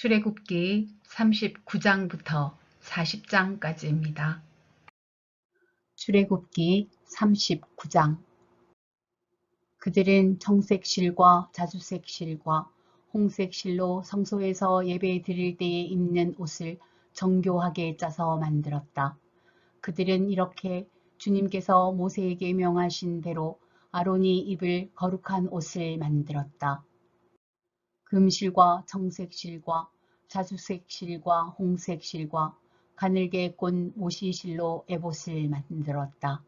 출애굽기 39장부터 40장까지입니다. 출애굽기 39장 그들은 청색 실과 자주색 실과 홍색 실로 성소에서 예배 드릴 때에 입는 옷을 정교하게 짜서 만들었다. 그들은 이렇게 주님께서 모세에게 명하신 대로 아론이 입을 거룩한 옷을 만들었다. 금실과 청색실과 자주색실과 홍색실과 가늘게 꼰 모시실로 에봇을 만들었다.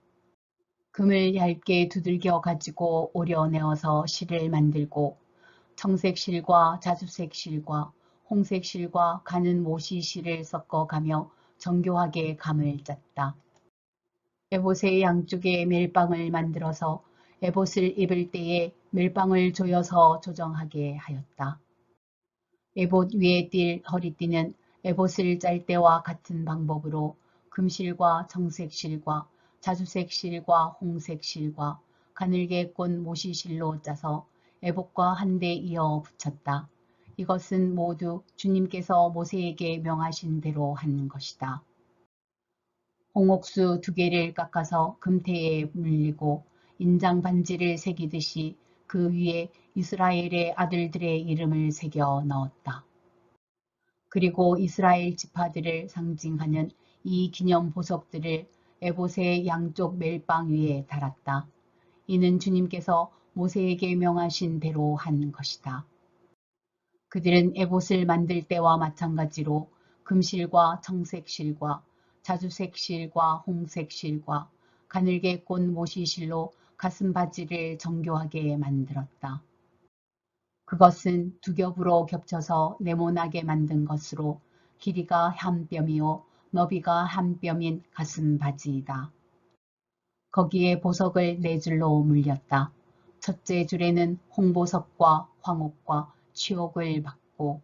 금을 얇게 두들겨 가지고 오려내어서 실을 만들고 청색실과 자주색실과 홍색실과 가는 모시실을 섞어가며 정교하게 감을 짰다. 에봇의 양쪽에 멜빵을 만들어서 에봇을 입을 때에 멜빵을 조여서 조정하게 하였다. 에봇 위에 띌 허리띠는 에봇을 짤 때와 같은 방법으로 금실과 청색실과 자주색실과 홍색실과 가늘게 꼰 모시실로 짜서 에봇과 한데 이어 붙였다. 이것은 모두 주님께서 모세에게 명하신 대로 한 것이다. 홍옥수 두 개를 깎아서 금태에 물리고 인장 반지를 새기듯이 그 위에 이스라엘의 아들들의 이름을 새겨 넣었다. 그리고 이스라엘 지파들을 상징하는 이 기념 보석들을 에봇의 양쪽 멜빵 위에 달았다. 이는 주님께서 모세에게 명하신 대로 한 것이다. 그들은 에봇을 만들 때와 마찬가지로 금실과 청색실과 자주색실과 홍색실과 가늘게 꼰 모시실로 가슴바지를 정교하게 만들었다. 그것은 두 겹으로 겹쳐서 네모나게 만든 것으로 길이가 한 뼘이요 너비가 한 뼘인 가슴바지이다. 거기에 보석을 네 줄로 물렸다. 첫째 줄에는 홍보석과 황옥과 취옥을 받고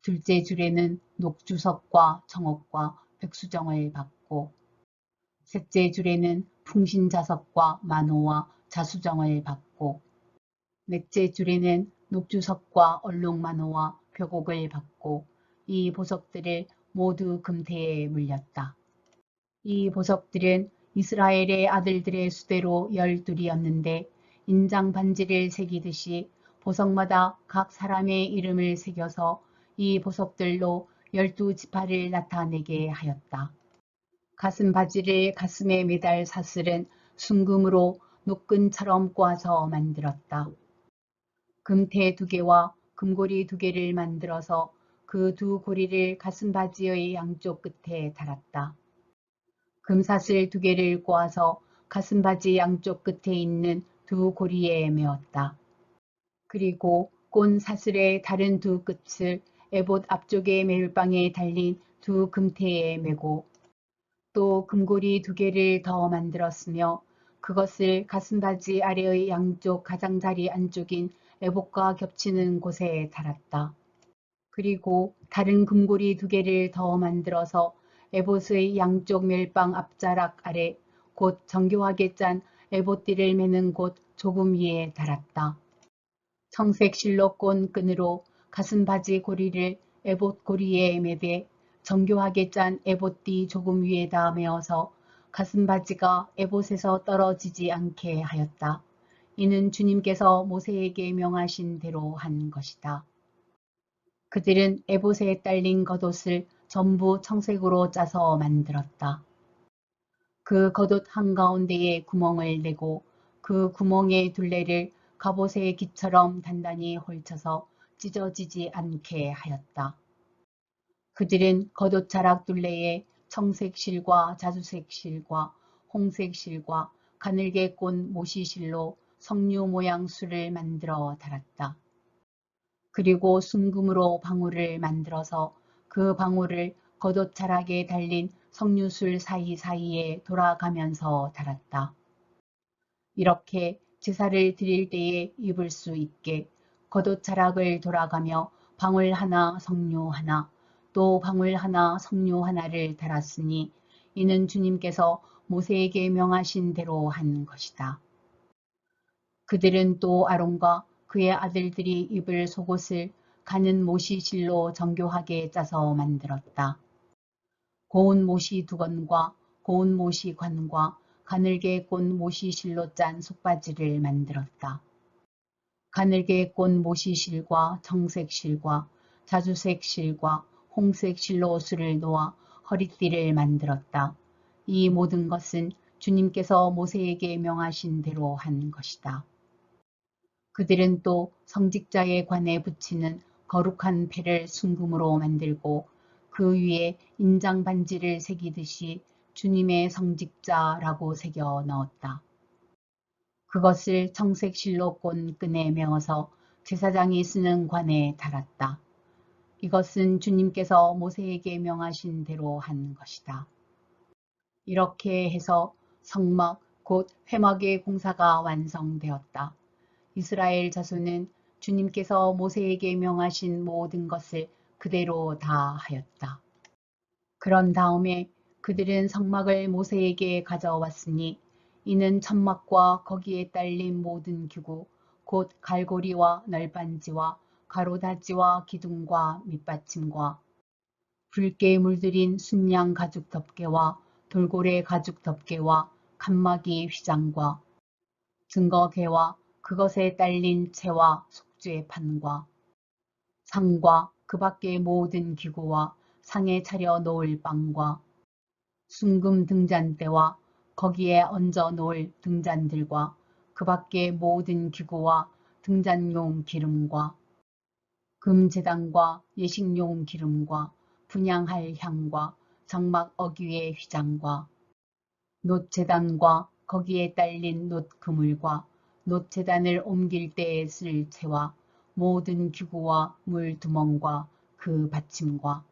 둘째 줄에는 녹주석과 청옥과 백수정을 받고 셋째 줄에는 풍신자석과 만호와 자수정을 받고 넷째 줄에는 녹주석과 얼룩만호와 벽옥을 받고 이 보석들을 모두 금태에 물렸다. 이 보석들은 이스라엘의 아들들의 수대로 열둘이었는데 인장 반지를 새기듯이 보석마다 각 사람의 이름을 새겨서 이 보석들로 열두 지파를 나타내게 하였다. 가슴 바지를 가슴에 매달 사슬은 순금으로 노끈처럼 꽈서 만들었다. 금태 두 개와 금고리 두 개를 만들어서 그 두 고리를 가슴 바지의 양쪽 끝에 달았다. 금사슬 두 개를 꽈서 가슴 바지 양쪽 끝에 있는 두 고리에 메었다. 그리고 꼰 사슬의 다른 두 끝을 에봇 앞쪽의 멜방에 달린 두 금태에 메고 또 금고리 두 개를 더 만들었으며 그것을 가슴바지 아래의 양쪽 가장자리 안쪽인 에봇과 겹치는 곳에 달았다. 그리고 다른 금고리 두 개를 더 만들어서 에봇의 양쪽 멜빵 앞자락 아래 곧 정교하게 짠 에봇띠를 매는 곳 조금 위에 달았다. 청색 실로 꼰 끈으로 가슴바지 고리를 에봇 고리에 매대 정교하게 짠 에봇띠 조금 위에다 메어서 가슴바지가 에봇에서 떨어지지 않게 하였다. 이는 주님께서 모세에게 명하신 대로 한 것이다. 그들은 에봇에 딸린 겉옷을 전부 청색으로 짜서 만들었다. 그 겉옷 한가운데에 구멍을 내고 그 구멍의 둘레를 갑옷의 기처럼 단단히 홀쳐서 찢어지지 않게 하였다. 그들은 겉옷 자락 둘레에 청색 실과 자주색 실과 홍색 실과 가늘게 꼰 모시실로 석류 모양 술을 만들어 달았다. 그리고 순금으로 방울을 만들어서 그 방울을 겉옷 자락에 달린 석류술 사이사이에 돌아가면서 달았다. 이렇게 제사를 드릴 때에 입을 수 있게 겉옷 자락을 돌아가며 방울 하나 석류 하나 또 방울 하나 석류 하나를 달았으니 이는 주님께서 모세에게 명하신 대로 한 것이다. 그들은 또 아론과 그의 아들들이 입을 속옷을 가는 못이 실로 정교하게 짜서 만들었다. 고운 못이 두 건과 고운 못이 관과 가늘게 꼰 못이 실로 짠 속바지를 만들었다. 가늘게 꼰 못이 실과 청색 실과 자주색 실과 홍색 실로 옷을 놓아 허리띠를 만들었다. 이 모든 것은 주님께서 모세에게 명하신 대로 한 것이다. 그들은 또 성직자의 관에 붙이는 거룩한 패를 순금으로 만들고 그 위에 인장 반지를 새기듯이 주님의 성직자라고 새겨 넣었다. 그것을 청색 실로 꼰 끈에 메어서 제사장이 쓰는 관에 달았다. 이것은 주님께서 모세에게 명하신 대로 한 것이다. 이렇게 해서 성막 곧 회막의 공사가 완성되었다. 이스라엘 자손은 주님께서 모세에게 명하신 모든 것을 그대로 다 하였다. 그런 다음에 그들은 성막을 모세에게 가져왔으니 이는 천막과 거기에 딸린 모든 기구 곧 갈고리와 널빤지와 가로다지와 기둥과 밑받침과 붉게 물들인 순양 가죽 덮개와 돌고래 가죽 덮개와 칸막이 휘장과 증거개와 그것에 딸린 채와 속죄 판과 상과 그 밖의 모든 기구와 상에 차려 놓을 빵과 순금 등잔대와 거기에 얹어 놓을 등잔들과 그 밖의 모든 기구와 등잔용 기름과 금재단과 예식용 기름과 분양할 향과 장막 어귀의 휘장과 놋재단과 거기에 딸린 놋그물과 놋재단을 옮길 때에 쓸 채와 모든 기구와 물두멍과 그 받침과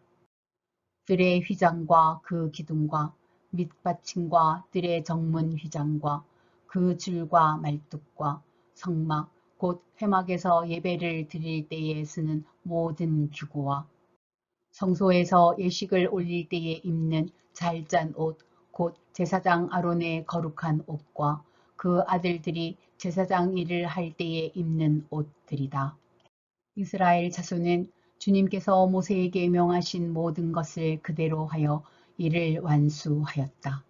뜰의 휘장과 그 기둥과 밑받침과 뜰의 정문 휘장과 그 줄과 말뚝과 성막 곧 회막에서 예배를 드릴 때에 쓰는 모든 기구와 성소에서 예식을 올릴 때에 입는 잘 짠 옷, 곧 제사장 아론의 거룩한 옷과 그 아들들이 제사장 일을 할 때에 입는 옷들이다. 이스라엘 자손은 주님께서 모세에게 명하신 모든 것을 그대로 하여 이를 완수하였다.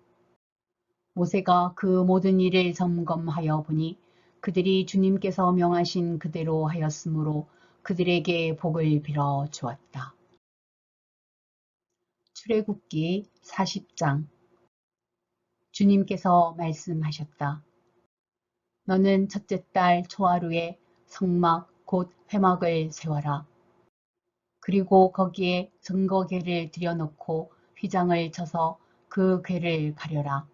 모세가 그 모든 일을 점검하여 보니 그들이 주님께서 명하신 그대로 하였으므로 그들에게 복을 빌어 주었다. 출애굽기 40장 주님께서 말씀하셨다. 너는 첫째 달 초하루에 성막 곧 회막을 세워라. 그리고 거기에 증거궤를 들여놓고 휘장을 쳐서 그 궤를 가려라.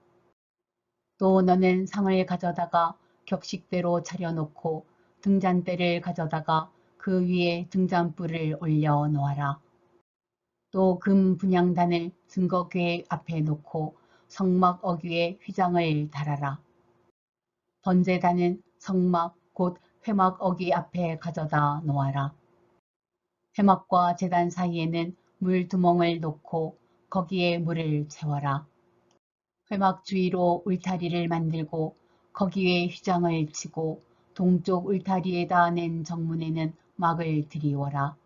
또 너는 상을 가져다가 격식대로 차려놓고 등잔대를 가져다가 그 위에 등잔불을 올려 놓아라. 또 금 분양단을 증거궤 앞에 놓고 성막 어귀에 휘장을 달아라. 번제단은 성막 곧 회막 어귀 앞에 가져다 놓아라. 회막과 제단 사이에는 물 두멍을 놓고 거기에 물을 채워라. 회막 주위로 울타리를 만들고 거기에 휘장을 치고 동쪽 울타리에다 낸 정문에는 막을 들이워라.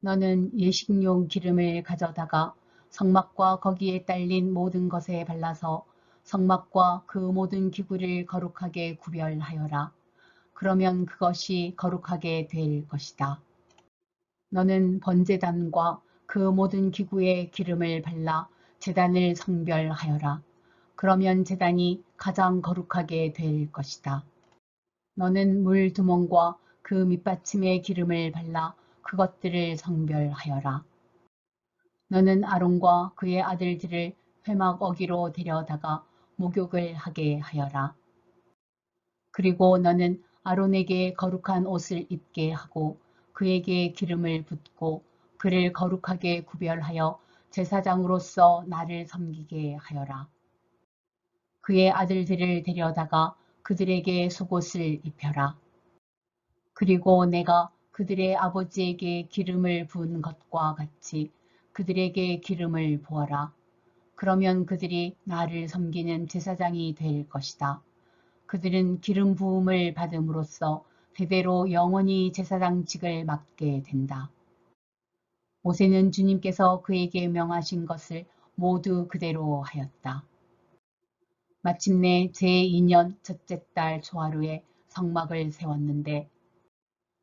너는 예식용 기름을 가져다가 성막과 거기에 딸린 모든 것에 발라서 성막과 그 모든 기구를 거룩하게 구별하여라. 그러면 그것이 거룩하게 될 것이다. 너는 번제단과 그 모든 기구에 기름을 발라 제단을 성별하여라. 그러면 제단이 가장 거룩하게 될 것이다. 너는 물 두멍과 그 밑받침에 기름을 발라 그것들을 성별하여라. 너는 아론과 그의 아들들을 회막 어기로 데려다가 목욕을 하게 하여라. 그리고 너는 아론에게 거룩한 옷을 입게 하고 그에게 기름을 붓고 그를 거룩하게 구별하여 제사장으로서 나를 섬기게 하여라. 그의 아들들을 데려다가 그들에게 속옷을 입혀라. 그리고 내가 그들의 아버지에게 기름을 부은 것과 같이 그들에게 기름을 부어라. 그러면 그들이 나를 섬기는 제사장이 될 것이다. 그들은 기름 부음을 받음으로써 대대로 영원히 제사장직을 맡게 된다. 모세는 주님께서 그에게 명하신 것을 모두 그대로 하였다. 마침내 제2년 첫째 달 초하루에 성막을 세웠는데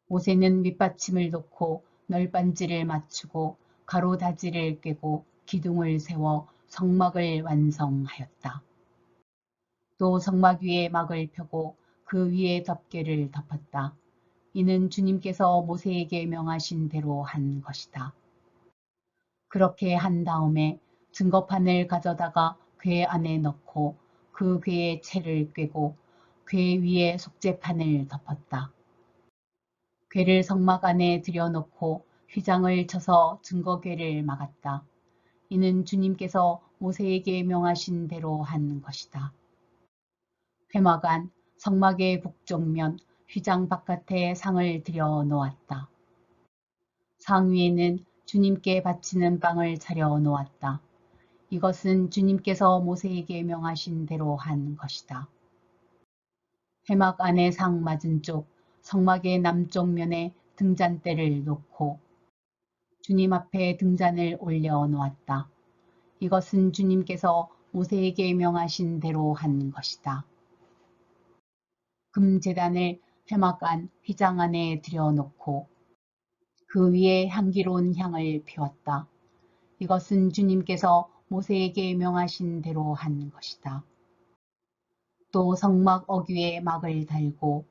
모세는 밑받침을 놓고 널빤지를 맞추고 가로다지를 꿰고 기둥을 세워 성막을 완성하였다. 또 성막 위에 막을 펴고 그 위에 덮개를 덮었다. 이는 주님께서 모세에게 명하신 대로 한 것이다. 그렇게 한 다음에 증거판을 가져다가 궤 안에 넣고 그 궤에 채를 꿰고 궤 위에 속죄판을 덮었다. 궤를 성막 안에 들여놓고 휘장을 쳐서 증거궤를 막았다. 이는 주님께서 모세에게 명하신 대로 한 것이다. 회막 안 성막의 북쪽면 휘장 바깥에 상을 들여 놓았다. 상 위에는 주님께 바치는 빵을 차려 놓았다. 이것은 주님께서 모세에게 명하신 대로 한 것이다. 회막 안의 상 맞은 쪽 성막의 남쪽 면에 등잔대를 놓고 주님 앞에 등잔을 올려 놓았다. 이것은 주님께서 모세에게 명하신 대로 한 것이다. 금재단을 회막 안 휘장 안에 들여놓고 그 위에 향기로운 향을 피웠다. 이것은 주님께서 모세에게 명하신 대로 한 것이다. 또 성막 어귀에 막을 달고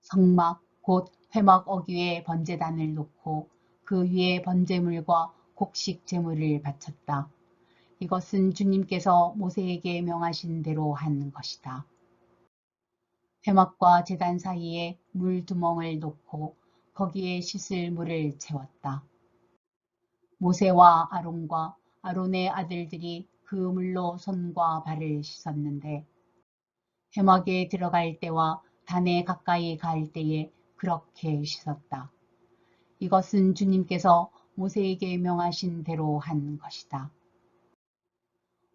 성막 곧 회막 어귀에 번제단을 놓고 그 위에 번제물과 곡식 제물을 바쳤다. 이것은 주님께서 모세에게 명하신 대로 한 것이다. 회막과 제단 사이에 물 두멍을 놓고 거기에 씻을 물을 채웠다. 모세와 아론과 아론의 아들들이 그 물로 손과 발을 씻었는데 회막에 들어갈 때와 단에 가까이 갈 때에 그렇게 씻었다. 이것은 주님께서 모세에게 명하신 대로 한 것이다.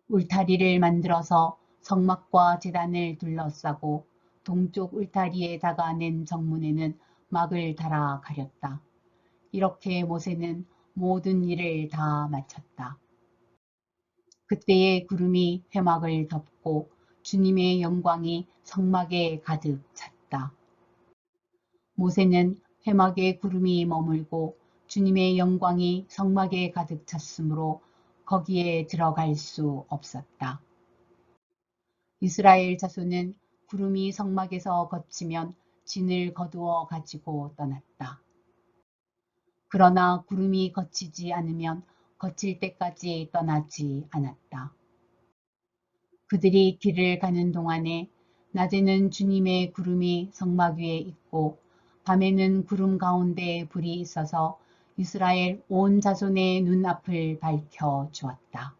울타리를 만들어서 성막과 제단을 둘러싸고 동쪽 울타리에다가 낸 정문에는 막을 달아 가렸다. 이렇게 모세는 모든 일을 다 마쳤다. 그때의 구름이 회막을 덮고 주님의 영광이 성막에 가득 찼다. 모세는 회막에 구름이 머물고 주님의 영광이 성막에 가득 찼으므로 거기에 들어갈 수 없었다. 이스라엘 자손은 구름이 성막에서 걷히면 진을 거두어 가지고 떠났다. 그러나 구름이 거치지 않으면 거칠 때까지 떠나지 않았다. 그들이 길을 가는 동안에 낮에는 주님의 구름이 성막 위에 있고 밤에는 구름 가운데 불이 있어서 이스라엘 온 자손의 눈앞을 밝혀 주었다.